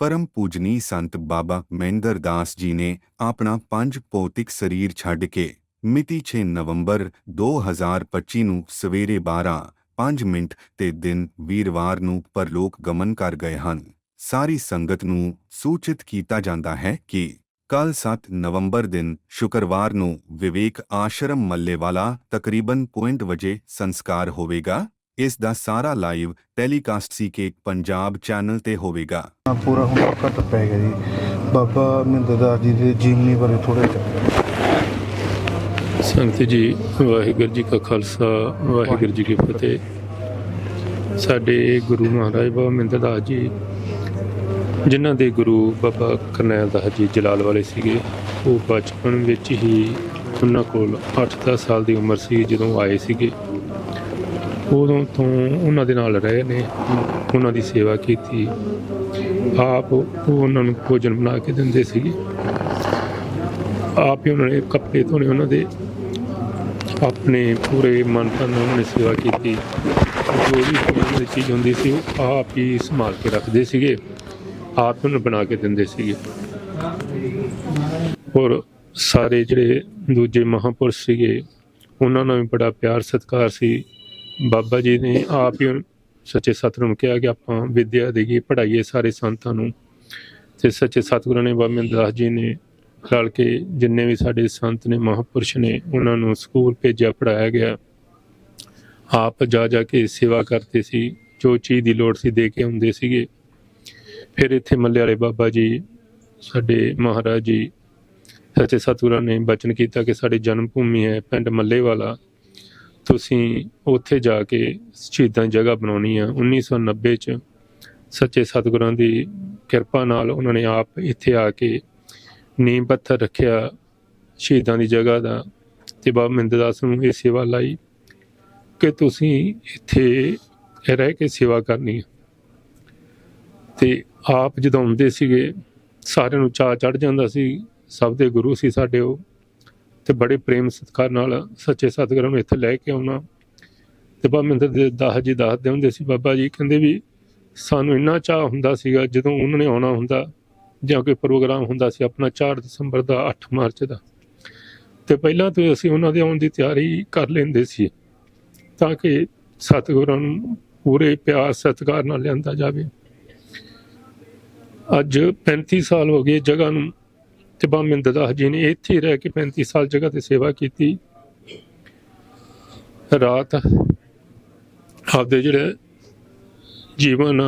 ਪਰਮ ਪੂਜਨੀ ਸੰਤ ਬਾਬਾ ਮਹਿੰਦਰ ਦਾਸ ਜੀ ਨੇ ਆਪਣਾ ਪੰਜ ਭੌਤਿਕ ਸਰੀਰ ਛੱਡ ਕੇ ਮਿਤੀ 6 ਨਵੰਬਰ 2025 ਨੂੰ ਸਵੇਰੇ 12 5 ਮਿੰਟ ਤੇ ਦਿਨ ਵੀਰਵਾਰ ਨੂੰ ਪਰਲੋਕ ਗਮਨ ਕਰ ਗਏ ਹਨ। ਸਾਰੀ ਸੰਗਤ ਨੂੰ ਸੂਚਿਤ ਕੀਤਾ ਜਾਂਦਾ ਹੈ ਕਿ ਕੱਲ 7 ਨਵੰਬਰ ਦਿਨ ਸ਼ੁੱਕਰਵਾਰ ਨੂੰ ਵਿਵੇਕ ਆਸ਼ਰਮ ਮੱਲੇਵਾਲਾ ਤਕਰੀਬਨ 0.1 ਵਜੇ ਸੰਸਕਾਰ ਹੋਵੇਗਾ। ਇਸ ਦਾ ਸਾਰਾ live telecast C K Punjab channel ਤੇ ਹੋਵੇਗਾ। ਹਾਂ, ਪੂਰਾ ਹੁਣ ਘੱਟ ਪੈ ਗਿਆ ਜੀ। ਬਾਬਾ ਮਹਿੰਦਰ ਦਾਸ ਜੀ ਦੇ ਜੀਵਨੀ ਬਾਰੇ ਥੋੜਾ ਸੰਗਤ ਜੀ ਵਾਹਿਗੁਰੂ ਜੀ ਕਾ ਖਾਲਸਾ ਵਾਹਿਗੁਰੂ ਜੀ ਕੀ ਫਤਿਹ। ਸਾਡੇ ਗੁਰੂ ਮਹਾਰਾਜ ਬਾਬਾ ਮਹਿੰਦਰ ਦਾਸ ਜੀ ਜਿਨ੍ਹਾਂ ਦੇ ਗੁਰੂ ਬਾਬਾ ਕਰਨੈਲ ਦਾਸ ਜੀ ਜਲਾਲ ਵਾਲੇ ਸੀਗੇ ਉਹ ਬਚਪਨ ਵਿੱਚ ਹੀ ਉਹਨਾਂ ਕੋਲ 8-10 ਸਾਲ ਦੀ ਉਮਰ ਸੀ ਜਦੋਂ ਆਏ ਸੀਗੇ। ਉਦੋਂ ਤੋਂ ਉਹਨਾਂ ਦੇ ਨਾਲ ਰਹੇ ਨੇ, ਉਹਨਾਂ ਦੀ ਸੇਵਾ ਕੀਤੀ। ਆਪ ਉਹ ਉਹਨਾਂ ਨੂੰ ਭੋਜਨ ਬਣਾ ਕੇ ਦਿੰਦੇ ਸੀਗੇ ਆਪ ਹੀ ਉਹਨਾਂ ਨੇ ਕੱਪੜੇ ਧੋਣੇ, ਉਹਨਾਂ ਦੇ ਆਪਣੇ ਪੂਰੇ ਮਨ ਤਨ ਨਾਲ ਉਹਨਾਂ ਨੇ ਸੇਵਾ ਕੀਤੀ। ਜੋ ਵੀ ਉਹਨਾਂ ਦੀ ਚੀਜ਼ ਹੁੰਦੀ ਸੀ, ਉਹ ਆਪ ਹੀ ਸੰਭਾਲ ਕੇ ਰੱਖਦੇ ਸੀਗੇ। ਆਪ ਹੀ ਉਹਨੂੰ ਬਣਾ ਕੇ ਦਿੰਦੇ ਸੀਗੇ। ਔਰ ਸਾਰੇ ਜਿਹੜੇ ਦੂਜੇ ਮਹਾਪੁਰਸ਼ ਸੀਗੇ, ਉਹਨਾਂ ਨਾਲ ਵੀ ਬੜਾ ਪਿਆਰ ਸਤਿਕਾਰ ਸੀ। ਬਾਬਾ ਜੀ ਨੇ ਆਪ ਹੀ ਸੱਚੇ ਸਤਿਗੁਰੂ ਨੂੰ ਕਿਹਾ ਕਿ ਆਪਾਂ ਵਿਦਿਆ ਦੇਈਏ ਪੜ੍ਹਾਈਏ ਸਾਰੇ ਸੰਤਾਂ ਨੂੰ। ਤੇ ਸੱਚੇ ਸਤਿਗੁਰਾਂ ਨੇ ਬਾਬਾ ਮਹਿੰਦਰ ਦਾਸ ਜੀ ਨੇ ਰਲ ਕੇ ਜਿੰਨੇ ਵੀ ਸਾਡੇ ਸੰਤ ਨੇ, ਮਹਾਪੁਰਸ਼ ਨੇ, ਉਹਨਾਂ ਨੂੰ ਸਕੂਲ ਭੇਜਿਆ ਪੜਾਇਆ ਗਿਆ। ਆਪ ਜਾ ਜਾ ਕੇ ਸੇਵਾ ਕਰਦੇ ਸੀ, ਜੋ ਚੀਜ਼ ਦੀ ਲੋੜ ਸੀ ਦੇ ਕੇ ਆਉਂਦੇ ਸੀਗੇ। ਫਿਰ ਇੱਥੇ ਮੱਲੇ ਵਾਲੇ ਬਾਬਾ ਜੀ, ਸਾਡੇ ਮਹਾਰਾਜ ਜੀ, ਸੱਚੇ ਸਤਿਗੁਰਾਂ ਨੇ ਬਚਨ ਕੀਤਾ ਕਿ ਸਾਡੀ ਜਨਮ ਭੂਮੀ ਹੈ ਪਿੰਡ ਮੱਲੇ ਵਾਲਾ ਤੁਸੀਂ ਉੱਥੇ ਜਾ ਕੇ ਸ਼ਹੀਦਾਂ ਦੀ ਜਗ੍ਹਾ ਬਣਾਉਣੀ ਆ। 1990 ਚ ਸੱਚੇ ਸਤਿਗੁਰਾਂ ਦੀ ਕਿਰਪਾ ਨਾਲ ਉਹਨਾਂ ਨੇ ਆਪ ਇੱਥੇ ਆ ਕੇ ਨੀਂਹ ਪੱਥਰ ਰੱਖਿਆ ਸ਼ਹੀਦਾਂ ਦੀ ਜਗ੍ਹਾ ਦਾ ਤੇ ਬਾਬਾ ਮਹਿੰਦਰ ਦਾਸ ਨੂੰ ਇਹ ਸੇਵਾ ਲਾਈ ਕਿ ਤੁਸੀਂ ਇੱਥੇ ਰਹਿ ਕੇ ਸੇਵਾ ਕਰਨੀ ਹੈ ਤੇ ਆਪ ਜਦੋਂ ਆਉਂਦੇ ਸੀਗੇ, ਸਾਰਿਆਂ ਨੂੰ ਚਾਅ ਚੜ ਜਾਂਦਾ ਸੀ, ਸਭ ਦੇ ਗੁਰੂ ਸੀ ਸਾਡੇ ਉਹ। ਤੇ ਬੜੇ ਪ੍ਰੇਮ ਸਤਿਕਾਰ ਨਾਲ ਸੱਚੇ ਸਤਿਗੁਰਾਂ ਨੂੰ ਇੱਥੇ ਲੈ ਕੇ ਆਉਣਾ। ਤੇ ਬਾਬਾ ਮਹਿੰਦਰ ਦੇ ਦਾਸ ਜੀ ਦੱਸਦੇ ਹੁੰਦੇ ਸੀ। ਬਾਬਾ ਜੀ ਕਹਿੰਦੇ ਵੀ ਸਾਨੂੰ ਇੰਨਾ ਚਾਹ ਹੁੰਦਾ ਸੀਗਾ ਜਦੋਂ ਉਹਨਾਂ ਨੇ ਆਉਣਾ ਹੁੰਦਾ ਜਾਂ ਕੋਈ ਪ੍ਰੋਗਰਾਮ ਹੁੰਦਾ ਸੀ ਆਪਣਾ 4 ਦਸੰਬਰ ਦਾ 8 ਮਾਰਚ ਦਾ। ਤੇ ਪਹਿਲਾਂ ਤੋਂ ਅਸੀਂ ਉਹਨਾਂ ਦੇ ਆਉਣ ਦੀ ਤਿਆਰੀ ਕਰ ਲੈਂਦੇ ਸੀ ਤਾਂ ਕਿ ਸਤਿਗੁਰਾਂ ਨੂੰ ਪੂਰੇ ਪਿਆਰ ਸਤਿਕਾਰ ਨਾਲ ਲਿਆਂਦਾ ਜਾਵੇ। ਅੱਜ 35 ਸਾਲ ਹੋ ਗਏ ਜਗ੍ਹਾ ਨੂੰ ਤੇ ਬਾਬਾ ਮਹਿੰਦਰ ਦਾਸ ਜੀ ਨੇ ਇੱਥੇ ਰਹਿ ਕੇ 35 ਸਾਲ ਜਗ੍ਹਾ ਤੇ ਸੇਵਾ ਕੀਤੀ। ਰਾਤ ਆਪਦੇ ਜਿਹੜੇ ਜੀਵਨ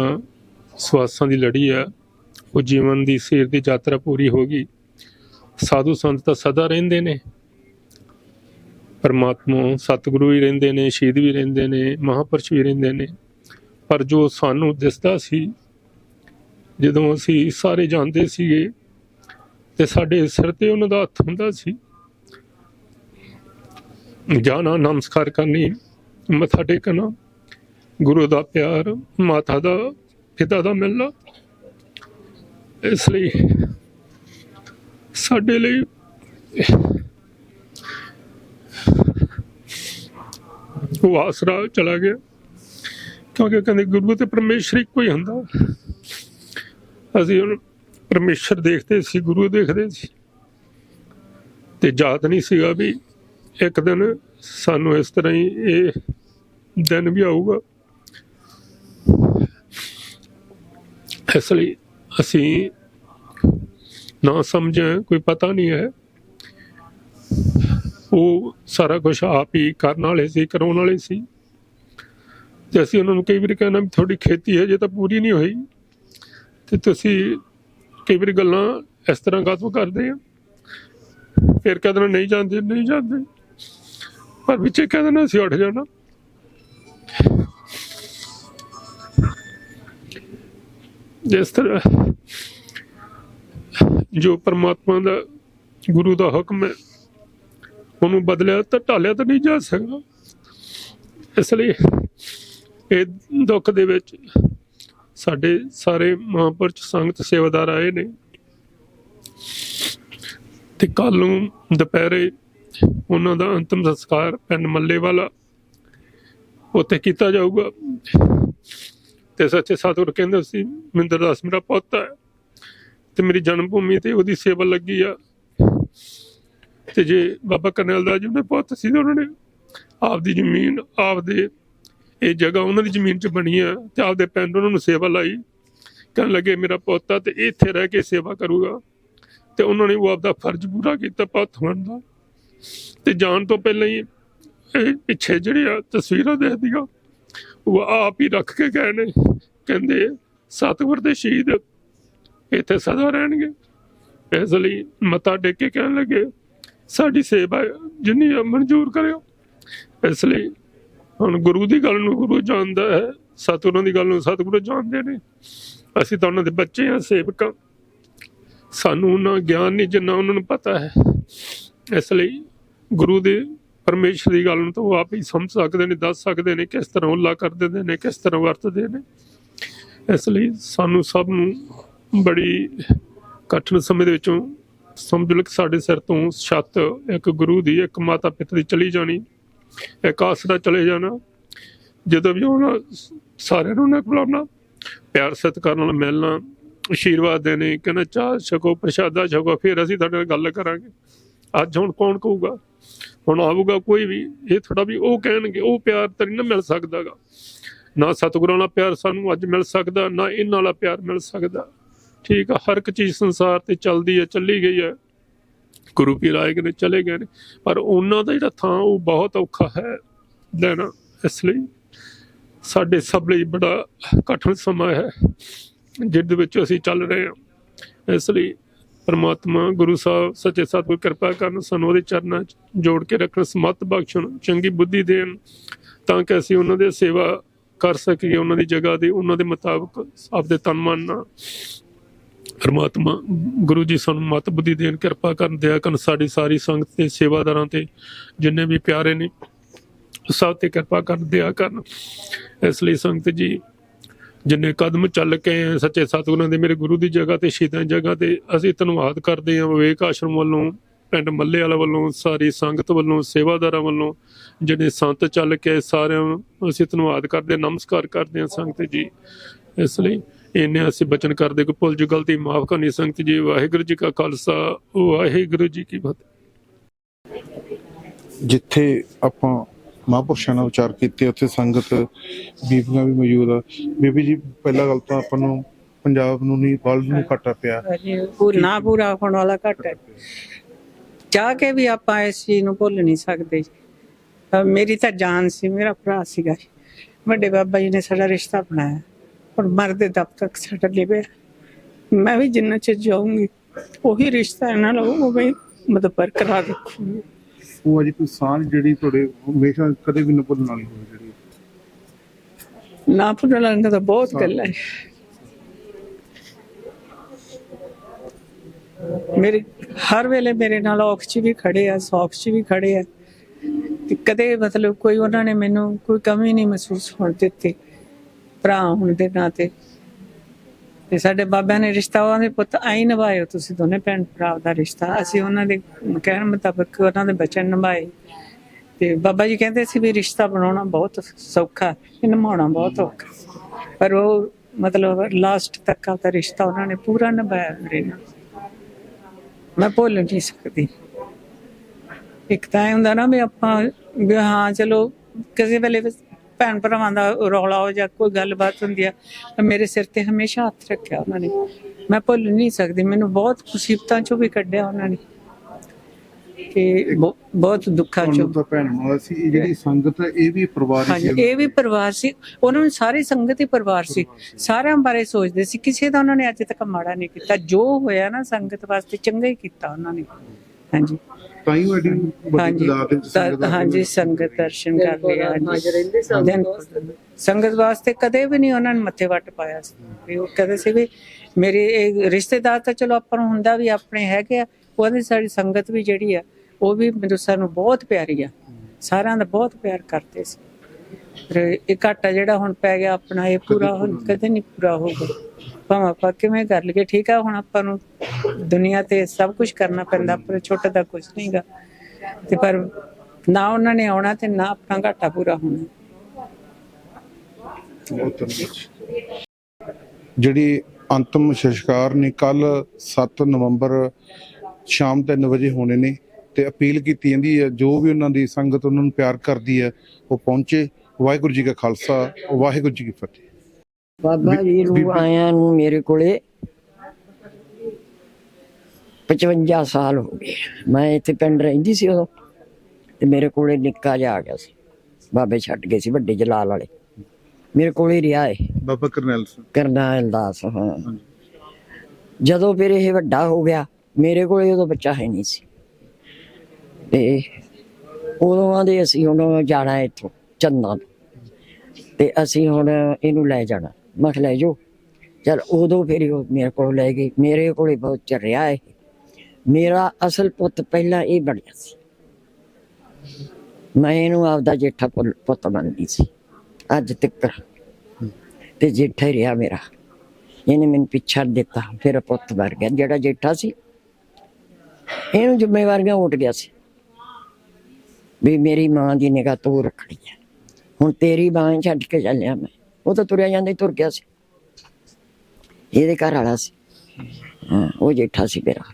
ਸਵਾਸਾਂ ਦੀ ਲੜੀ ਆ, ਉਹ ਜੀਵਨ ਦੀ ਸਿਰ ਦੀ ਯਾਤਰਾ ਪੂਰੀ ਹੋ ਗਈ। ਸਾਧੂ ਸੰਤ ਤਾਂ ਸਦਾ ਰਹਿੰਦੇ ਨੇ। ਪਰਮਾਤਮਾ ਸਤਿਗੁਰੂ ਵੀ ਰਹਿੰਦੇ ਨੇ, ਸ਼ਹੀਦ ਵੀ ਰਹਿੰਦੇ ਨੇ, ਮਹਾਪੁਰਸ਼ ਵੀ ਰਹਿੰਦੇ ਨੇ। ਪਰ ਜੋ ਸਾਨੂੰ ਦਿਸਦਾ ਸੀ, ਜਦੋਂ ਅਸੀਂ ਸਾਰੇ ਜਾਂਦੇ ਸੀਗੇ ਤੇ ਸਾਡੇ ਸਿਰ ਤੇ ਉਹਨਾਂ ਦਾ ਹੱਥ ਹੁੰਦਾ ਸੀ। ਜਾਣਾ, ਨਮਸਕਾਰ ਕਰਨੀ, ਮੱਥਾ ਟੇਕਣਾ, ਗੁਰੂ ਦਾ ਪਿਆਰ, ਮਾਤਾ ਦਾ, ਪਿਤਾ ਦਾ ਮਿਲਣਾ। ਇਸ ਲਈ ਸਾਡੇ ਲਈ ਉਹ ਆਸਰਾ ਚਲਾ ਗਿਆ, ਕਿਉਂਕਿ ਕਹਿੰਦੇ ਗੁਰੂ ਤੇ ਪਰਮੇਸ਼ਰ ਇੱਕੋ ਹੀ ਹੁੰਦਾ। ਅਸੀਂ ਹੁਣ ਪਰਮੇਸ਼ਰ ਦੇਖਦੇ ਸੀ, ਗੁਰੂ ਦੇਖਦੇ ਸੀ। ਤੇ ਜਾਤ ਨਹੀਂ ਸੀਗਾ ਵੀ ਇੱਕ ਦਿਨ ਸਾਨੂੰ ਇਸ ਤਰ੍ਹਾਂ ਹੀ ਇਹ ਦਿਨ ਵੀ ਆਊਗਾ। ਇਸ ਲਈ ਅਸੀਂ ਨਾ ਸਮਝੇ ਕੋਈ ਪਤਾ ਨਹੀਂ ਹੈ। ਉਹ ਸਾਰਾ ਕੁਝ ਆਪ ਹੀ ਕਰਨ ਵਾਲੇ ਸੀ, ਕਰਾਉਣ ਵਾਲੇ ਸੀ। ਤੇ ਅਸੀਂ ਉਹਨਾਂ ਨੂੰ ਕਈ ਵਾਰੀ ਕਹਿੰਦਾ ਵੀ ਤੁਹਾਡੀ ਖੇਤੀ ਹੈ ਜੇ ਤਾਂ ਪੂਰੀ ਨਹੀਂ ਹੋਈ। ਤੇ ਤੁਸੀਂ ਕਈ ਵਾਰੀ ਗੱਲਾਂ ਇਸ ਤਰ੍ਹਾਂ ਖਤਮ ਕਰਦੇ ਆ। ਫਿਰ ਕਹਿੰਦੇ ਨਹੀਂ ਜਾਂਦੇ ਨਹੀਂ ਜਾਂਦੇ। ਪਰ ਵਿੱਚੇ ਕਹਿੰਦੇ ਨੇ ਅਸੀਂ ਉੱਠ ਜਾਣਾ। ਜਿਸ ਤਰ੍ਹਾਂ ਜੋ ਪਰਮਾਤਮਾ ਦਾ ਗੁਰੂ ਦਾ ਹੁਕਮ ਹੈ, ਉਹਨੂੰ ਬਦਲਿਆ ਤਾਂ ਢਾਲਿਆ ਤਾਂ ਨਹੀਂ ਜਾ ਸਕਦਾ। ਇਸ ਲਈ ਇਹ ਦੁੱਖ ਦੇ ਵਿੱਚ ਸਾਡੇ ਸਾਰੇ ਮਹਾਂਪੁਰਸ਼ ਸੰਗਤ ਸੇਵਾਦਾਰ ਆਏ ਨੇ। ਤੇ ਕੱਲ ਨੂੰ ਦੁਪਹਿਰੇ ਉਹਨਾਂ ਦਾ ਅੰਤਮ ਸੰਸਕਾਰ ਪਿੰਡ ਮੱਲੇ ਵਾਲਾ ਉੱਥੇ ਕੀਤਾ ਜਾਊਗਾ। ਤੇ ਸੱਚੇ ਸਤਿਗੁਰ ਕਹਿੰਦੇ ਸੀ ਮਿੰਦਰ ਦਾਸ ਮੇਰਾ ਪੁੱਤ ਹੈ ਤੇ ਮੇਰੀ ਜਨਮ ਭੂਮੀ ਤੇ ਉਹਦੀ ਸੇਵਾ ਲੱਗੀ ਆ। ਤੇ ਜੇ ਬਾਬਾ ਕਰਨੈਲ ਦਾ ਜੀ ਉਹਨੇ ਪੁੱਤ ਸੀ ਉਹਨਾਂ ਨੇ ਆਪਦੀ ਜ਼ਮੀਨ, ਆਪਦੇ ਇਹ ਜਗ੍ਹਾ ਉਹਨਾਂ ਦੀ ਜ਼ਮੀਨ 'ਚ ਬਣੀ ਆ ਤੇ ਆਪਦੇ ਪਿੰਡ ਉਹਨਾਂ ਨੂੰ ਸੇਵਾ ਲਾਈ। ਕਹਿਣ ਲੱਗੇ, ਮੇਰਾ ਪੋਤਾ ਤੇ ਇਹ ਇੱਥੇ ਰਹਿ ਕੇ ਸੇਵਾ ਕਰੂਗਾ। ਤੇ ਉਹਨਾਂ ਨੇ ਉਹ ਆਪਦਾ ਫਰਜ਼ ਪੂਰਾ ਕੀਤਾ ਪਾਥਵਣ ਦਾ। ਤੇ ਜਾਣ ਤੋਂ ਪਹਿਲਾਂ ਹੀ ਇਹ ਪਿੱਛੇ ਜਿਹੜੇ ਆ ਤਸਵੀਰਾਂ ਦੇਖਦੀਆਂ, ਉਹ ਆਪ ਹੀ ਰੱਖ ਕੇ ਗਏ ਨੇ। ਕਹਿੰਦੇ, ਸਤਿਗੁਰ ਦੇ ਸ਼ਹੀਦ ਇੱਥੇ ਸਦਾ ਰਹਿਣਗੇ। ਇਸ ਲਈ ਮੱਥਾ ਟੇਕ ਕੇ ਕਹਿਣ ਲੱਗੇ, ਸਾਡੀ ਸੇਵਾ ਜਿੰਨੀ ਮਨਜ਼ੂਰ ਕਰਿਓ। ਇਸ ਲਈ ਹੁਣ ਗੁਰੂ ਦੀ ਗੱਲ ਨੂੰ ਗੁਰੂ ਜਾਣਦਾ ਹੈ, ਸਤਿਗੁਰਾਂ ਦੀ ਗੱਲ ਨੂੰ ਸਤਿਗੁਰੂ ਜਾਣਦੇ ਨੇ। ਅਸੀਂ ਤਾਂ ਉਹਨਾਂ ਦੇ ਬੱਚੇ ਆ ਸੇਵਕ। ਹਾਂ। ਸਾਨੂੰ ਉਹਨਾਂ ਗਿਆਨ ਨਹੀਂ, ਜਿੰਨਾ ਉਹਨਾਂ ਨੂੰ ਪਤਾ ਹੈ। ਇਸ ਲਈ ਗੁਰੂ ਦੇ ਪਰਮੇਸ਼ਰ ਦੀ ਗੱਲ ਨੂੰ ਤਾਂ ਉਹ ਆਪ ਹੀ ਸਮਝ ਸਕਦੇ ਨੇ, ਦੱਸ ਸਕਦੇ ਨੇ ਕਿਸ ਤਰ੍ਹਾਂ ਓਲਾਹ ਕਰ ਦਿੰਦੇ ਨੇ, ਕਿਸ ਤਰ੍ਹਾਂ ਵਰਤਦੇ ਨੇ। ਇਸ ਲਈ ਸਾਨੂੰ ਸਭ ਨੂੰ ਬੜੀ ਕਠਿਨ ਸਮੇਂ ਦੇ ਵਿੱਚੋਂ ਸਮਝ ਲਓ ਕਿ ਸਾਡੇ ਸਿਰ ਤੋਂ ਛੱਤ ਇੱਕ ਗੁਰੂ ਦੀ, ਇੱਕ ਮਾਤਾ ਪਿਤਾ ਦੀ ਚਲੀ ਜਾਣੀ। ਇੱਕ ਆਸਰਾ ਚਲੇ ਜਾਣਾ। ਜਦੋਂ ਵੀ ਆਉਣਾ ਸਾਰਿਆਂ ਨੂੰ ਨਾ ਬੁਲਾਉਣਾ, ਪਿਆਰ ਸਤਿਕਾਰ ਨਾਲ ਮਿਲਣਾ ਆਸ਼ੀਰਵਾਦ ਦੇਣੇ, ਕਹਿੰਦਾ ਚਾਹ ਛਕੋ, ਪ੍ਰਸ਼ਾਦਾ ਛਕੋ, ਫਿਰ ਅਸੀਂ ਤੁਹਾਡੇ ਨਾਲ ਗੱਲ ਕਰਾਂਗੇ। ਅੱਜ ਹੁਣ ਕੌਣ ਕਹੂਗਾ? ਹੁਣ ਆਊਗਾ ਕੋਈ ਵੀ, ਇਹ ਥੋੜਾ ਵੀ ਉਹ ਕਹਿਣਗੇ, ਉਹ ਪਿਆਰ ਤਾਂ ਨਹੀਂ ਨਾ ਮਿਲ ਸਕਦਾਗਾ। ਨਾ ਸਤਿਗੁਰਾਂ ਵਾਲਾ ਪਿਆਰ ਸਾਨੂੰ ਅੱਜ ਮਿਲ ਸਕਦਾ, ਨਾ ਇਹਨਾਂ ਵਾਲਾ ਪਿਆਰ ਮਿਲ ਸਕਦਾ। ਠੀਕ ਆ, ਹਰ ਇੱਕ ਚੀਜ਼ ਸੰਸਾਰ ਤੇ ਚੱਲਦੀ ਹੈ, ਚੱਲੀ ਗਈ ਹੈ। ਗੁਰੂ ਪੀਰ ਆਏ ਕਿ ਨੇ ਚਲੇ ਗਏ ਨੇ। ਪਰ ਉਹਨਾਂ ਦਾ ਜਿਹੜਾ ਥਾਂ ਉਹ ਬਹੁਤ ਔਖਾ ਹੈ ਲੈਣਾ, ਇਸ ਲਈ ਸਾਡੇ ਸਭ ਲਈ ਬੜਾ ਕਠਿਨ ਸਮਾਂ ਹੈ ਜਿਹਦੇ ਵਿੱਚ ਅਸੀਂ ਚੱਲ ਰਹੇ ਹਾਂ। ਇਸ ਲਈ ਪਰਮਾਤਮਾ, ਗੁਰੂ ਸਾਹਿਬ, ਸੱਚੇ ਸਤਿਗੁਰ ਕਿਰਪਾ ਕਰਨ, ਸਾਨੂੰ ਉਹਦੇ ਚਰਨਾਂ 'ਚ ਜੋੜ ਕੇ ਰੱਖਣ, ਸਮਤ ਬਖਸ਼ਣ, ਚੰਗੀ ਬੁੱਧੀ ਦੇਣ, ਤਾਂ ਕਿ ਅਸੀਂ ਉਹਨਾਂ ਦੀ ਸੇਵਾ ਕਰ ਸਕੀਏ, ਉਹਨਾਂ ਦੀ ਜਗ੍ਹਾ ਦੇ, ਉਹਨਾਂ ਦੇ ਮੁਤਾਬਕ ਆਪਦੇ ਤਨ ਮਨ ਨਾਲ। ਪਰਮਾਤਮਾ ਗੁਰੂ ਜੀ ਸਾਨੂੰ ਮਤ ਬੁੱਧੀ ਦੇਣ, ਕਿਰਪਾ ਕਰਨ ਦਿਆ ਕਰਨ ਸਾਡੀ ਸਾਰੀ ਸੰਗਤ ਤੇ, ਸੇਵਾਦਾਰਾਂ ਤੇ, ਜਿੰਨੇ ਵੀ ਪਿਆਰੇ ਨੇ, ਸਭ ਤੇ ਕਿਰਪਾ ਕਰਨ ਦਿਆ ਕਰਨ। ਇਸ ਲਈ ਸੰਗਤ ਜੀ, ਜਿੰਨੇ ਕਦਮ ਚੱਲ ਕੇ ਸੱਚੇ ਸਤਿਗੁਰਾਂ ਦੇ, ਮੇਰੇ ਗੁਰੂ ਦੀ ਜਗ੍ਹਾ ਤੇ, ਸ਼ਹੀਦਾਂ ਦੀ ਜਗ੍ਹਾ ਤੇ, ਅਸੀਂ ਧੰਨਵਾਦ ਕਰਦੇ ਹਾਂ ਵਿਵੇਕ ਆਸ਼ਰਮ ਵੱਲੋਂ, ਪਿੰਡ ਮੱਲੇ ਵਾਲਾ ਵੱਲੋਂ ਸਾਰੀ ਸੰਗਤ ਵੱਲੋਂ, ਸੇਵਾਦਾਰਾਂ ਵੱਲੋਂ ਜਿਹੜੇ ਸੰਤ ਚੱਲ ਕੇ ਆਏ ਸਾਰਿਆਂ ਨੂੰ ਅਸੀਂ ਧੰਨਵਾਦ ਕਰਦੇ ਹਾਂ, ਨਮਸਕਾਰ ਕਰਦੇ ਹਾਂ ਸੰਗਤ ਜੀ। ਇਸ ਲਈ ਇਹਨੇ ਅਸੀਂ ਬਚਨ ਕਰਦੇ ਕੋਈ ਭੁੱਲ ਜੋ ਗਲਤੀ ਮਾਫ ਕਰਨੀ ਸੰਗਤ ਜੀ ਵਾਹਿਗੁਰੂ ਜੀ ਕਾ ਖਾਲਸਾ ਵਾਹਿਗੁਰੂ ਜੀ ਕੀ ਫਤਿਹ। ਜਿੱਥੇ ਆਪਾਂ ਮਹਾਂਪੁਰਸ਼ਾਂ ਨਾਲ ਵਿਚਾਰ ਕੀਤੇ ਉੱਥੇ ਸੰਗਤ ਬੀਬੀਆਂ ਵੀ ਮੌਜੂਦ ਆ। ਬੀਬੀ ਜੀ ਪਹਿਲਾ ਗੱਲ ਤਾਂ ਆਪਾਂ ਨੂੰ ਪੰਜਾਬ ਨੂੰ ਨਹੀਂ ਵਰਲਡ ਨੂੰ ਘਾਟਾ ਪਿਆ। ਨਾ ਪੂਰਾ ਹੋਣ ਵਾਲਾ ਘੱਟ ਹੈ। ਚਾਹ ਕੇ ਵੀ ਆਪਾਂ ਇਸ ਚੀਜ਼ ਨੂੰ ਭੁੱਲ ਨਹੀਂ ਸਕਦੇ। ਮੇਰੀ ਤਾਂ ਜਾਨ ਸੀ ਮੇਰਾ ਭਰਾ ਸੀਗਾ ਵੱਡੇ ਬਾਬਾ ਜੀ ਨੇ ਸਾਡਾ ਰਿਸ਼ਤਾ ਬਣਾਇਆ। ਮਰਦੇ ਦਬ ਤੱਕ ਸਾਡਾ ਲਿਵੇ ਮੈਂ ਵੀ ਜਿੰਨਾ ਚਿਰ ਜਾਊਂਗੀ ਉਹੀ ਰਿਸ਼ਤਾ ਇਹਨਾਂ ਨਾਲ ਉਹ ਵੀ ਮਤਲਬ ਬਰਕਰਾਰ ਰੱਖੂਗੀ। ਉਹ ਅਜੀ ਕੋਈ ਸਾਂਝ ਜਿਹੜੀ ਤੁਹਾਡੇ ਹਮੇਸ਼ਾ ਕਦੇ ਵੀ ਨਾ ਭੁੱਲਣ ਵਾਲੀ ਹੋਵੇ ਜਿਹੜੀ। ਨਾ ਭੁੱਲਣ ਦਾ ਬਹੁਤ ਗੱਲ ਹੈ। ਮੇਰੇ ਹਰ ਵੇਲੇ ਮੇਰੇ ਨਾਲ ਔਖ 'ਚ ਵੀ ਖੜੇ ਆ ਸੌਖ 'ਚ ਵੀ ਖੜੇ ਆ। ਤੇ ਕਦੇ ਮਤਲਬ ਕੋਈ ਉਹਨਾਂ ਨੇ ਮੈਨੂੰ ਕੋਈ ਕਮੀ ਨਹੀਂ ਮਹਿਸੂਸ ਹੋਣ ਦਿੱਤੀ। ਭਰਾ ਹੋਣ ਦੇ ਨਾਤੇ ਤੇ। ਸਾਡੇ ਬਾਬਿਆਂ ਨੇ ਰਿਸ਼ਤਾ, ਉਹਨਾਂ ਦੇ ਪੁੱਤ ਆਈ ਨਿਭਾਇਓ ਤੁਸੀਂ ਦੋਨੇ ਭੈਣ ਭਰਾ ਦਾ ਰਿਸ਼ਤਾ। ਅਸੀਂ ਉਹਨਾਂ ਦੇ ਕਹਿਣ ਮੁਤਾਬਕ ਉਹਨਾਂ ਦੇ ਬਚਨ ਨਿਭਾਏ। ਤੇ ਬਾਬਾ ਜੀ ਕਹਿੰਦੇ ਸੀ ਵੀ ਰਿਸ਼ਤਾ ਬਣਾਉਣਾ ਬਹੁਤ ਸੌਖਾ, ਇਹ ਨਿਭਾਉਣਾ ਬਹੁਤ ਔਖਾ। ਪਰ ਉਹ ਮਤਲਬ ਲਾਸਟ ਤੱਕ ਆਪਦਾ ਰਿਸ਼ਤਾ ਉਹਨਾਂ ਨੇ ਪੂਰਾ ਨਿਭਾਇਆ ਮੇਰੇ ਨਾਲ। ਮੈਂ ਭੁੱਲ ਨਹੀਂ ਸਕਦੀ। ਇੱਕ ਤਾਂ ਇਹ ਹੁੰਦਾ ਨਾ ਵੀ ਆਪਾਂ ਵੀ ਹਾਂ, ਚਲੋ ਕਿਸੇ ਵੇਲੇ ਭੈਣ ਭਰਾਵਾਂ ਦਾ ਰੌਲਾ ਹੋ ਜਾਂ ਕੋਈ ਗੱਲਬਾਤ ਹੁੰਦੀ ਆ ਤਾਂ ਮੇਰੇ ਸਿਰ ਤੇ ਹਮੇਸ਼ਾ ਹੱਥ ਰੱਖਿਆ ਉਹਨਾਂ ਨੇ। ਮੈਂ ਭੁੱਲ ਨਹੀਂ ਸਕਦੀ ਮੈਨੂੰ ਬਹੁਤ ਮੁਸੀਬਤਾਂ ਚੋਂ ਵੀ ਕੱਢਿਆ ਉਹਨਾਂ ਨੇ। ਬਹੁ- ਬਹੁਤ ਦੁੱਖਾਂ ਚੋਂ। ਤਾਂ ਭੈਣ ਸੀ ਇਹ ਜਿਹੜੀ ਸੰਗਤ ਹੈ ਇਹ ਵੀ ਪਰਿਵਾਰ ਹੀ ਹਾਂਜੀ ਸੀ ਇਹ ਵੀ ਪਰਿਵਾਰ ਸੀ। ਉਹਨਾਂ ਨੂੰ ਸਾਰੀ ਸੰਗਤ ਹੀ ਪਰਿਵਾਰ ਸੀ। ਸਾਰਿਆਂ ਬਾਰੇ ਸੋਚਦੇ ਸੀ। ਕਿਸੇ ਦਾ ਉਹਨਾਂ ਨੇ ਅੱਜ ਤੱਕ ਮਾੜਾ ਨਹੀਂ ਕੀਤਾ। ਜੋ ਹੋਇਆ ਨਾ ਸੰਗਤ ਵਾਸਤੇ ਚੰਗਾ ਹੀ ਕੀਤਾ ਉਹਨਾਂ ਨੇ। ਹਾਂਜੀ। ਤਾਂ ਹੀ ਵੱਡੀ ਹਾਂਜੀ। ਤਾਦਾਦ ਵਿੱਚ ਸੰਗਤ ਤਾਂ- ਹਾਂਜੀ ਸੰਗਤ ਦਰਸ਼ਨ ਕਰ ਲਿਆ ਹਾਂਜੀ। ਦਿਨ- ਸੰਗਤ ਵਾਸਤੇ ਕਦੇ ਵੀ ਨਹੀਂ ਉਹਨਾਂ ਨੇ ਮੱਥੇ ਵੱਟ ਪਾਇਆ ਸੀ। ਵੀ ਉਹ ਕਦੇ ਸੀ ਵੀ ਮੇਰੇ ਇਹ ਰਿਸ਼ਤੇਦਾਰ ਤਾਂ ਚਲੋ ਆਪਾਂ ਨੂੰ ਹੁੰਦਾ ਵੀ ਆਪਣੇ ਹੈਗੇ ਆ ਉਹਦੀ ਸਾਡੀ ਸੰਗਤ ਵੀ ਜਿਹੜੀ ਆ ਉਹ ਵੀ ਮੈਨੂੰ ਸਾਨੂੰ ਬਹੁਤ ਪਿਆਰੀ ਆ। ਸਾਰਿਆਂ ਦਾ ਬਹੁਤ ਪਿਆਰ ਕਰਦੇ ਸੀ। ਪਰ ਇਹ ਘਾਟਾ ਜਿਹੜਾ ਹੁਣ ਪੈ ਗਿਆ ਆਪਣਾ ਇਹ ਪੂਰਾ ਹੁਣ ਕਦੇ ਨਹੀਂ ਪੂਰਾ ਹੋਊਗਾ ਭਾਵੇਂ ਆਪਾਂ ਕਿਵੇਂ ਕਰ ਲਈਏ? ਠੀਕ ਆ, ਹੁਣ ਆਪਾਂ ਨੂੰ ਦੁਨੀਆ ਤੇ ਸਭ ਕੁਝ ਕਰਨਾ ਪੈਂਦਾ, ਪਰ ਛੋਟਾ ਦਾ ਕੁਝ ਨਹੀਂਗਾ ਤੇ ਪਰ ਨਾ ਉਹਨਾਂ ਨੇ ਆਉਣਾ ਤੇ ਨਾ ਆਪਣਾ ਘਾਟਾ ਪੂਰਾ ਹੋਣਾ। ਜਿਹੜੀ ਅੰਤਮ ਸੰਸਕਾਰ ਨੇ ਕੱਲ 7 ਨਵੰਬਰ ਸ਼ਾਮ 3 ਵਜੇ ਹੋਣੇ ਨੇ ਤੇ ਅਪੀਲ ਕੀਤੀ ਜਾਂਦੀ ਹੈ, ਜੋ ਵੀ ਉਹਨਾਂ ਦੀ ਸੰਗਤ ਉਹਨਾਂ ਨੂੰ ਪਿਆਰ ਕਰਦੀ ਹੈ, ਉਹ ਪਹੁੰਚੇ। ਵਾਹਿਗੁਰੂ ਜੀ ਕਾ ਖਾਲਸਾ, ਵਾਹਿਗੁਰੂ ਜੀ ਕੀ ਫਤਿਹ। ਬਾਬਾ ਜੀ ਨੂੰ ਆਇਆਂ ਨੂੰ ਮੇਰੇ ਕੋਲੇ 55 ਸਾਲ ਹੋ ਗਏ। ਮੈਂ ਇੱਥੇ ਪਿੰਡ ਰਹਿੰਦੀ ਸੀ ਉਦੋਂ ਤੇ ਮੇਰੇ ਕੋਲੇ ਨਿੱਕਾ ਜਿਹਾ ਆ ਗਿਆ ਸੀ। ਬਾਬੇ ਛੱਡ ਗਏ ਸੀ ਵੱਡੇ ਜਲਾਲ ਵਾਲੇ। ਮੇਰੇ ਕੋਲੇ ਰਿਹਾ ਏ ਬਾਬਾ ਕਰਨੈਲ ਸਿੰਘ। ਕਰਨਾ ਅਰਦਾਸ ਹਾਂ। ਜਦੋਂ ਫਿਰ ਇਹ ਵੱਡਾ ਹੋ ਗਿਆ ਮੇਰੇ ਕੋਲੇ ਉਦੋਂ ਬੱਚਾ ਹੈ ਨਹੀਂ ਸੀ। ਤੇ ਉਦੋਂ ਆਂਦੇ ਅਸੀਂ ਹੁਣ ਜਾਣਾ ਇੱਥੋਂ ਚੰਨਾ। ਤੇ ਅਸੀਂ ਹੁਣ ਇਹਨੂੰ ਲੈ ਜਾਣਾ। ਮੈਂ ਲੈ ਜਾਓ। ਚਲ ਉਦੋਂ ਫਿਰ ਉਹ ਮੇਰੇ ਕੋਲ ਲੈ ਗਏ। ਮੇਰੇ ਕੋਲੇ ਬਹੁਤ ਚਿਰ ਰਿਹਾ ਇਹ। ਮੇਰਾ ਅਸਲ ਪੁੱਤ ਪਹਿਲਾਂ ਇਹ ਬਣਿਆ ਸੀ। ਮੈਂ ਇਹਨੂੰ ਆਪਦਾ ਜੇਠਾ ਪੁੱਤ ਮੰਨਦੀ ਸੀ। ਅੱਜ ਤੱਕ। ਤੇ ਜੇਠਾ ਹੀ ਰਿਹਾ ਮੇਰਾ। ਇਹਨੇ ਮੈਨੂੰ ਪਿੱਛਾ ਦਿੱਤਾ। ਫਿਰ ਪੁੱਤ ਵਰ ਗਿਆ। ਜਿਹੜਾ ਜੇਠਾ ਸੀ, ਇਹਨੂੰ ਜ਼ਿੰਮੇਵਾਰੀਆਂ ਉੱਟ ਗਿਆ ਸੀ। ਵੀ ਮੇਰੀ ਮਾਂ ਦੀ ਨਿਗਾਹ ਤੂੰ ਰੱਖਣੀ ਹੈ। ਹੁਣ ਤੇਰੀ ਬਾਂਹ ਛੱਡ ਕੇ ਚੱਲਿਆ ਮੈਂ। ਉਹ ਤਾਂ ਤੁਰਿਆ ਜਾਂਦਾ ਹੀ ਤੁਰ ਗਿਆ ਸੀ ਇਹਦੇ ਘਰ ਵਾਲਾ ਸੀ ਹਾਂ ਉਹ ਜੇਠਾ ਸੀ ਮੇਰਾ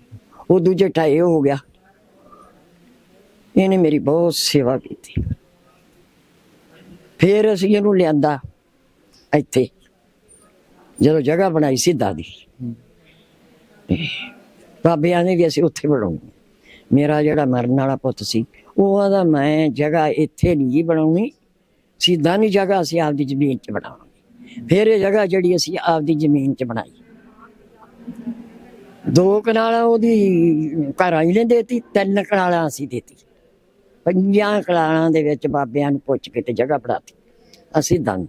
ਉਹ ਦੂਜੇ ਜੇਠਾ ਇਹ ਹੋ ਗਿਆ ਇਹਨੇ ਮੇਰੀ ਬਹੁਤ ਸੇਵਾ ਕੀਤੀ ਫਿਰ ਅਸੀਂ ਇਹਨੂੰ ਲਿਆਂਦਾ ਇੱਥੇ ਜਦੋਂ ਜਗ੍ਹਾ ਬਣਾਈ ਸਿੱਧਾ ਦੀ ਬਾਬਿਆਂ ਨੇ ਵੀ ਅਸੀਂ ਉੱਥੇ ਬਣਾਉਣੀ ਮੇਰਾ ਜਿਹੜਾ ਮਰਨ ਵਾਲਾ ਪੁੱਤ ਸੀ ਉਹ ਆਦਾ ਮੈਂ ਜਗ੍ਹਾ ਇੱਥੇ ਨਹੀਂ ਬਣਾਉਣੀ ਸਿੱਧਾ ਨਹੀਂ ਜਗ੍ਹਾ ਅਸੀਂ ਆਪਦੀ ਜ਼ਮੀਨ 'ਚ ਬਣਾਵਾਂਗੇ ਫਿਰ ਇਹ ਜਗ੍ਹਾ ਜਿਹੜੀ ਅਸੀਂ ਆਪਦੀ ਜ਼ਮੀਨ 'ਚ ਬਣਾਈ। ਦੋ ਕਨਾਲਾਂ ਉਹਦੀ ਘਰਾਂ ਹੀ ਨੇ ਦੇਤੀ ਤਿੰਨ ਕਨਾਲਾਂ ਅਸੀਂ ਦੇਤੀ। ਪੰਜਾਂ ਕਨਾਲਾਂ ਦੇ ਵਿੱਚ ਬਾਬਿਆਂ ਨੂੰ ਪੁੱਛ ਕੇ ਤੇ ਜਗ੍ਹਾ ਬਣਾਤੀ। ਅਸੀਂ ਦੰਦ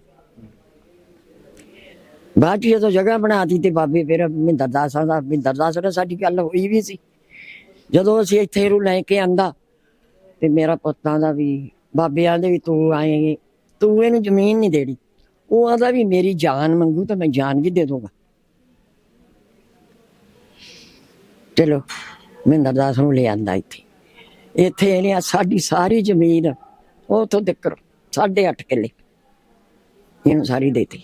ਬਾਅਦ 'ਚ ਜਦੋਂ ਜਗ੍ਹਾ ਬਣਾਤੀ ਤੇ ਬਾਬੇ ਫਿਰ ਮਹਿੰਦਰ ਦਾਸਾਂ ਦਾ, ਮਹਿੰਦਰ ਦਾਸ ਨਾਲ ਸਾਡੀ ਗੱਲ ਹੋਈ ਵੀ ਸੀ। ਜਦੋਂ ਅਸੀਂ ਇੱਥੇ ਇਹਨੂੰ ਲੈ ਕੇ ਆਂਦਾ ਤੇ ਮੇਰਾ ਪੁੱਤਾਂ ਦਾ ਵੀ, ਬਾਬਿਆਂ ਦੇ ਵੀ ਤੂੰ ਆਏਂਗੇ ਤੂੰ ਇਹਨੂੰ ਜ਼ਮੀਨ ਨਹੀਂ ਦੇਣੀ। ਉਹ ਆਦਾ ਵੀ ਮੇਰੀ ਜਾਨ ਮੰਗੂ ਤਾਂ ਮੈਂ ਜਾਨ ਵੀ ਦੇ ਦੂੰਗਾ ਚਲੋ ਮਹਿੰਦਰ ਦਾਸ ਨੂੰ ਲੈ ਆਂਦਾ ਇੱਥੇ। ਇੱਥੇ ਇਹਨੇ ਸਾਡੀ ਸਾਰੀ ਜ਼ਮੀਨ ਉਥੋਂ ਤੱਕ ਸਾਢੇ ਅੱਠ ਕਿੱਲੇ ਇਹਨੂੰ ਸਾਰੀ ਦੇਤੀ।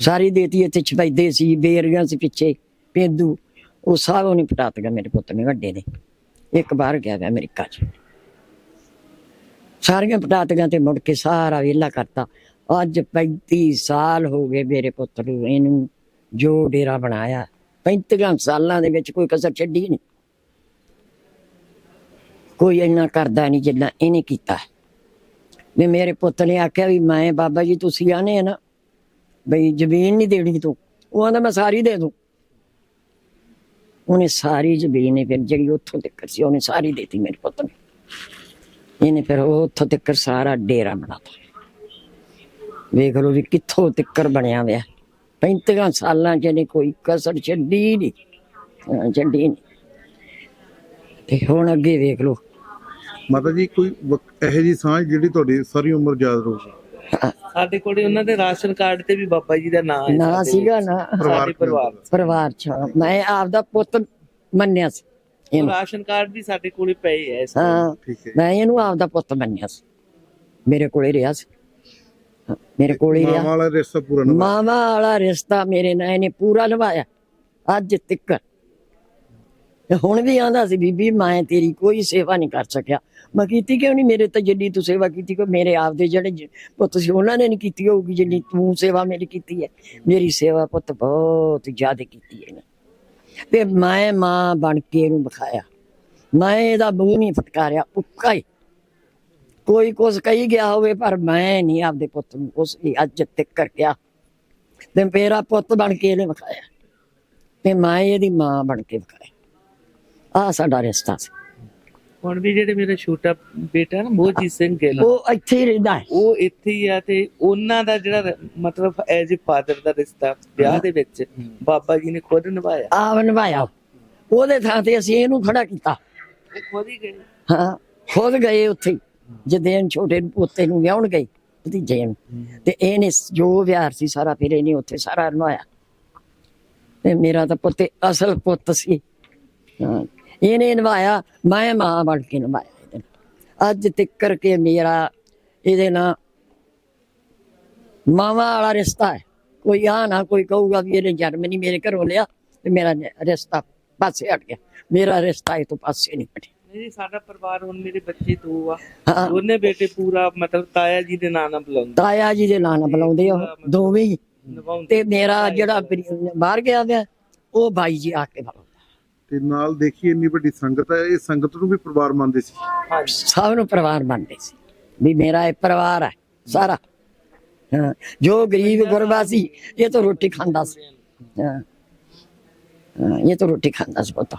ਸਾਰੀ ਦੇਤੀ ਇੱਥੇ ਛਪੈਦੇ ਸੀ, ਬੇਰੀਆਂ ਸੀ ਪਿੱਛੇ, ਪੇਂਦੂ। ਉਹ ਸਭ ਉਹਨੇ ਪਟਾਤਗਾ ਮੇਰੇ ਪੁੱਤ ਨੇ, ਵੱਡੇ ਨੇ। ਇੱਕ ਬਾਹਰ ਗਿਆ ਵਾ ਅਮਰੀਕਾ ਚ। ਸਾਰੀਆਂ ਪਟਾਤੀਆਂ ਤੇ ਮੁੜ ਕੇ ਸਾਰਾ ਵਿਹਲਾ ਕਰਤਾ। ਅੱਜ 35 ਸਾਲ ਹੋ ਗਏ ਮੇਰੇ ਪੁੱਤ ਨੂੰ ਇਹਨੂੰ ਜੋ ਡੇਰਾ ਬਣਾਇਆ। 35 ਸਾਲਾਂ ਦੇ ਵਿੱਚ ਕੋਈ ਕਸਰ ਛੱਡੀ ਨਹੀਂ। ਕੋਈ ਇੰਨਾ ਕਰਦਾ ਨਹੀਂ ਜਿੰਨਾ ਇਹਨੇ ਕੀਤਾ। ਵੀ ਮੇਰੇ ਪੁੱਤ ਨੇ ਆਖਿਆ ਵੀ ਮੈਂ ਬਾਬਾ ਜੀ ਤੁਸੀਂ ਆਨੇ ਆ ਨਾ, ਬਈ ਜ਼ਮੀਨ ਨਹੀਂ ਦੇਣੀ ਤੂੰ। ਉਹ ਆਂਦਾ ਮੈਂ ਸਾਰੀ ਦੇ ਦੂੰ। ਉਹਨੇ ਸਾਰੀ ਜ਼ਮੀਨ ਨੇ ਫਿਰ ਜਿਹੜੀ ਉੱਥੋਂ ਤੱਕ ਸੀ ਉਹਨੇ ਸਾਰੀ ਦੇਤੀ ਮੇਰੇ ਪੁੱਤ ਨੇ। ਇਹਨੇ ਫਿਰ ਉਹ ਉੱਥੋਂ ਤੱਕ ਸਾਰਾ ਡੇਰਾ ਬਣਾਤਾ ਵੇਖ ਲਓ ਵੀ ਕਿੱਥੋਂ ਤੱਕ ਬਣਿਆ ਹੋਇਆ। 35 ਸਾਲਾਂ ਚ ਇਹਨੇ ਕੋਈ ਕਸਰ ਛੱਡੀ ਨਹੀਂ ਛੱਡੀ ਨਹੀਂ ਤੇ ਹੁਣ ਅੱਗੇ ਵੇਖ ਲਓ। ਮਾਤਾ ਜੀ ਕੋਈ ਇਹੋ ਜੀ ਸਾਂਝ ਜਿਹੜੀ ਤੁਹਾਡੀ ਸਾਰੀ ਉਮਰ ਯਾਦ ਰਹੂਗੀ? ਸਾਡੇ ਕੋਲੇ ਉਹਨਾਂ ਦੇ ਰਾਸ਼ਨ ਕਾਰਡ ਤੇ ਵੀ ਬਾਬਾ ਜੀ ਦਾ ਨਾਮ ਹੈ ਨਾ ਸੀਗਾ ਨਾ। ਪਰਿਵਾਰ ਪਰਿਵਾਰ ਚ। ਮੈਂ ਆਪਦਾ ਪੁੱਤ ਮੰਨਿਆ ਸੀ। ਇਹਨੂੰ ਰਾਸ਼ਨ ਕਾਰਡ ਵੀ ਸਾਡੇ ਕੋਲੇ ਪਏ ਐ ਇਸ ਹਾਂ। ਠੀਕ ਹੈ ਮੈਂ ਇਹਨੂੰ ਆਪਦਾ ਪੁੱਤ ਮੰਨਿਆ ਸੀ। ਮੇਰੇ ਕੋਲੇ ਰਿਹਾ ਸੀ। ਹਾਂ, ਮੇਰੇ ਕੋਲੇ ਹੀ ਮਾਂ ਰਿਹਾ ਵਾਲਾ ਰਿਸ਼ਤਾ ਪੂਰਾ ਨਾ ਮਾਵਾ ਵਾਲਾ ਰਿਸ਼ਤਾ ਮੇਰੇ ਨਾਲ ਇਹਨੇ ਪੂਰਾ ਨਿਭਾਇਆ। ਅੱਜ ਤੱਕ। ਤੇ ਹੁਣ ਵੀ ਆਂਦਾ ਸੀ ਬੀਬੀ ਮੈਂ ਤੇਰੀ ਕੋਈ ਸੇਵਾ ਨਹੀਂ ਕਰ ਸਕਿਆ। ਮੈਂ ਕੀਤੀ ਕਿਉਂ ਨਹੀਂ? ਮੇਰੇ ਤਾਂ ਜਿੰਨੀ ਤੂੰ ਸੇਵਾ ਕੀਤੀ ਕੋ ਮੇਰੇ ਆਪਦੇ ਜਿਹੜੇ ਜ- ਪੁੱਤ ਸੀ ਉਹਨਾਂ ਨੇ ਨਹੀਂ ਕੀਤੀ ਹੋਊਗੀ ਜਿੰਨੀ ਤੂੰ ਸੇਵਾ ਮੇਰੀ ਕੀਤੀ ਹੈ। ਮੇਰੀ ਸੇਵਾ ਪੁੱਤ ਬਹੁਤ ਜ਼ਿਆਦਾ ਕੀਤੀ ਹੈ ਤੇ ਮੈਂ ਮਾਂ ਬਣ ਕੇ ਇਹਨੂੰ ਵਿਖਾਇਆ। ਮੈਂ ਇਹਦਾ ਮੂੰਹ ਨਹੀਂ ਫਟਕਾਰਿਆ, ਉੱਕਾ ਹੀ। ਕੋਈ ਕੁਛ ਕਹੀ ਗਿਆ ਹੋਵੇ, ਪਰ ਮੈਂ ਨਹੀਂ ਆਪਦੇ ਪੁੱਤ ਨੂੰ ਕੁਛ ਵੀ ਅੱਜ ਤੱਕ ਕਰ ਗਿਆ ਤੇ ਮੇਰਾ ਪੁੱਤ ਬਣ ਕੇ ਇਹਨੇ ਵਿਖਾਇਆ। ਤੇ ਮੈਂ ਇਹਦੀ ਮਾਂ ਬਣ ਕੇ ਵਿਖਾਇਆ। ਆ ਸਾਡਾ ਰਿਸ਼ਤਾ ਸੀ। ਹੁਣ ਵੀ ਜਿਹੜੇ ਮੇਰਾ ਛੋਟਾ ਬੇਟਾ ਨਾ ਮੋਹਜੀਤ ਸਿੰਘ ਗਿੱਲ। ਉਹ ਇੱਥੇ ਹੀ ਰਹਿੰਦਾ ਹੈ। ਉਹ ਇੱਥੇ ਹੀ ਆ ਤੇ ਉਹਨਾਂ ਦਾ ਜਿਹੜਾ ਮਤਲਬ ਐਜ ਅ ਫਾਦਰ ਦਾ ਰਿਸ਼ਤਾ ਵਿਆਹ ਦੇ ਵਿੱਚ ਬਾਬਾ ਜੀ ਨੇ ਖੁਦ ਨਿਭਾਇਆ। ਆਪ ਨਿਭਾਇਆ। ਉਹਦੇ ਥਾਂ ਤੇ ਅਸੀਂ ਇਹਨੂੰ ਖੜਾ ਕੀਤਾ। ਖੁਦ ਹੀ ਗਏ। ਹਾਂ ਖੁਦ ਗਏ ਉੱਥੇ ਜਦੇਨ ਛੋਟੇ ਪੋਤੇ ਨੂੰ ਵਿਆਹਣ ਗਏ ਭਤੀਜੇ ਨੂੰ ਤੇ ਇਹਨੇ ਜੋ ਵਿਹਾਰ ਸੀ ਸਾਰਾ ਫਿਰ ਇਹਨੇ ਉੱਥੇ ਸਾਰਾ ਨਿਭਾਇਆ। ਤੇ ਮੇਰਾ ਤਾਂ ਪੁੱਤੇ ਅਸਲ ਪੁੱਤ ਸੀ। ਹਾਂ। ਇਹਨੇ ਨਿਭਾਇਆ ਮੈਂ ਮਾਂ ਬਣ ਕੇ ਨਿਭਾਇਆ। ਅੱਜ ਤੱਕ ਕੇ ਮੇਰਾ ਇਹਦੇ ਨਾਲ ਮਾਵਾ ਵਾਲਾ ਰਿਸ਼ਤਾ ਹੈ। ਕੋਈ ਆ ਨਾ ਕੋਈ ਕਹੂਗਾ ਵੀ ਇਹਨੇ ਜਨਮ ਨਹੀਂ ਮੇਰੇ ਘਰੋਂ ਲਿਆ ਤੇ ਮੇਰਾ ਰਿਸ਼ਤਾ ਪਾਸੇ ਹਟ ਗਿਆ। ਮੇਰਾ ਰਿਸ਼ਤਾ ਇਹ ਤੋਂ ਪਾਸੇ ਨਹੀਂ ਹਟਿਆ। ਨਹੀਂ ਜੀ ਸਾਡਾ ਪਰਿਵਾਰ ਹੁਣ ਮੇਰੇ ਬੱਚੇ ਦੋ ਆ। ਦੋਨੇ ਬੇਟੇ ਪੂਰਾ ਮਤਲਬ ਤਾਇਆ ਜੀ ਦੇ ਨਾਂ ਨਾਲ ਬੁਲਾਉਂਦੇ। ਤਾਇਆ ਜੀ ਦੇ ਨਾਂ ਨਾਲ ਬੁਲਾਉਂਦੇ ਆ ਉਹ ਦੋਵੇਂ ਤੇ ਮੇਰਾ ਜਿਹੜਾ ਬਾਹਰ ਗਿਆ ਉਹ ਬਾਈ ਜੀ ਆ ਕੇ ਬੁਲਾਉਂਦਾ। ਤੇ ਨਾਲ ਦੇਖੀ ਇੰਨੀ ਵੱਡੀ ਸੰਗਤ ਹੈ ਇਹ ਸੰਗਤ ਨੂੰ ਵੀ ਪਰਿਵਾਰ ਮੰਨਦੇ ਸੀ। ਹਾਂਜੀ। ਸਭ ਨੂੰ ਪਰਿਵਾਰ ਮੰਨਦੇ ਸੀ। ਵੀ ਮੇਰਾ ਇਹ ਪਰਿਵਾਰ ਹੈ ਸਾਰਾ। ਹਾਂ ਜੋ ਗਰੀਬ ਗੁਰਬਾ ਸੀ ਇਹ ਤਾਂ ਰੋਟੀ ਖਾਂਦਾ ਸੀ। ਇਹ ਤਾਂ ਰੋਟੀ ਖਾਂਦਾ ਸੀ ਪੁੱਤ।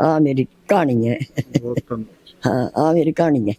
ਆ ਮੇਰੀ ਕਹਾਣੀ ਹੈ। ਬਹੁਤ ਧੰਨਵਾਦ। ਹਾਂ ਆ ਮੇਰੀ ਕਹਾਣੀ ਹੈ।